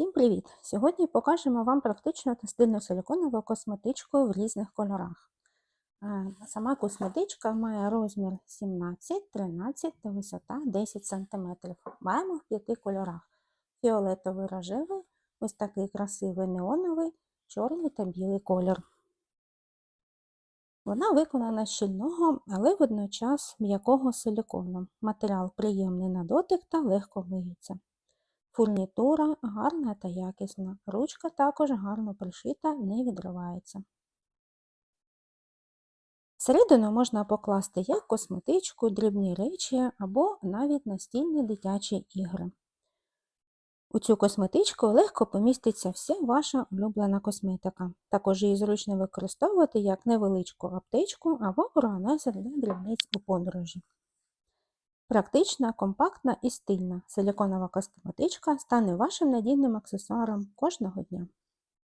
Всім привіт! Сьогодні покажемо вам практичну та стильну силиконову косметичку в різних кольорах. Е, Сама косметичка має розмір 17, 13 та висота 10 см. Маємо в п'яти кольорах: фіолетовий рожевий, ось такий красивий неоновий, чорний та білий колір. Вона виконана щільного, але водночас м'якого силикону. Матеріал приємний на дотик та легко миється. Фурнітура гарна та якісна. Ручка також гарно пришита, не відривається. Всередину можна покласти як косметичку, дрібні речі або навіть настільні дитячі ігри. У цю косметичку легко поміститься вся ваша улюблена косметика. Також її зручно використовувати як невеличку аптечку або органайзер для дрібниць у подорожі. Практична, компактна і стильна силиконова косметичка стане вашим надійним аксесуаром кожного дня.